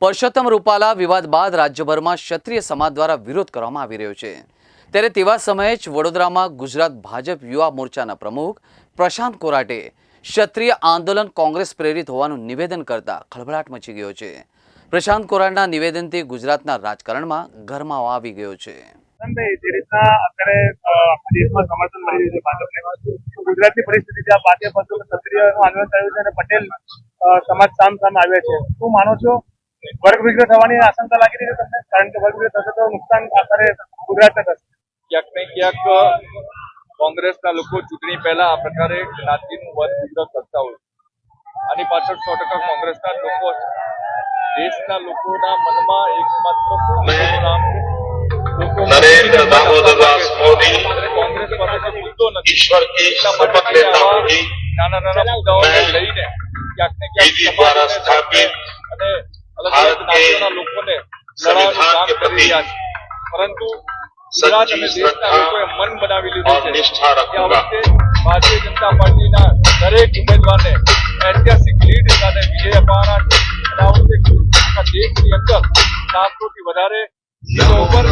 પરસોત્તમ રૂપાલા વિવાદ બાદ રાજ્યભરમાં ક્ષત્રિય સમાજ દ્વારા વિરોધ કરવામાં આવી રહ્યો છે. ત્યારે તેવા સમયે જ વડોદરામાં ગુજરાત ભાજપ યુવા મોરચાના પ્રમુખ પ્રશાંત કોરાટે ક્ષત્રિય આંદોલન કોંગ્રેસ પ્રેરિત હોવાનું નિવેદન કરતા ખળભળાટ મચી ગયો છે. પ્રશાંત કોરાટના નિવેદનથી ગુજરાતના રાજકારણમાં ગરમાવો આવી ગયો છે. ગુજરાતની પરિસ્થિતિ સામે આવ્યા છે. શું માનો છો? વર્ગ વિગ્રહ થવાની આશંકા લાગી રહી છે તમને? કારણ કે વર્ગ વિગ્રહ થશે તો નુકસાન આખરે ગુજરાત થશે. ક્યાંક ને ક્યાંક કોંગ્રેસના લોકો ચૂંટણી પહેલા આ પ્રકારે જ્ઞાતિનું વર્ગ વિગ્રહ કરતા હોય આની પાછળ સો ટકા કોંગ્રેસના લોકો દેશના લોકોના મનમાં એકમાત્ર મોદીનું નામ નરેન્દ્ર દામોદર દાસ મોદી કોંગ્રેસ પાસે મુદ્દો નથી. ઈશ્વર કી શપથ લેતા હું નાના નાના મુદ્દાઓને લઈને ક્યાંક ને ક્યાંક સ્થાપિત અને રાજ્યના લોકોને લડાવવાનું કામ કરી રહ્યા છે. પરંતુ ગુજરાત અને દેશના લોકોએ મન બનાવી લીધું છે ભારતીય જનતા પાર્ટીના દરેક ઉમેદવારને ઐતિહાસિક લીડ સાથે વિજય અપાવવાના દેશની અંદર સાતસોથી વધારે ઉપર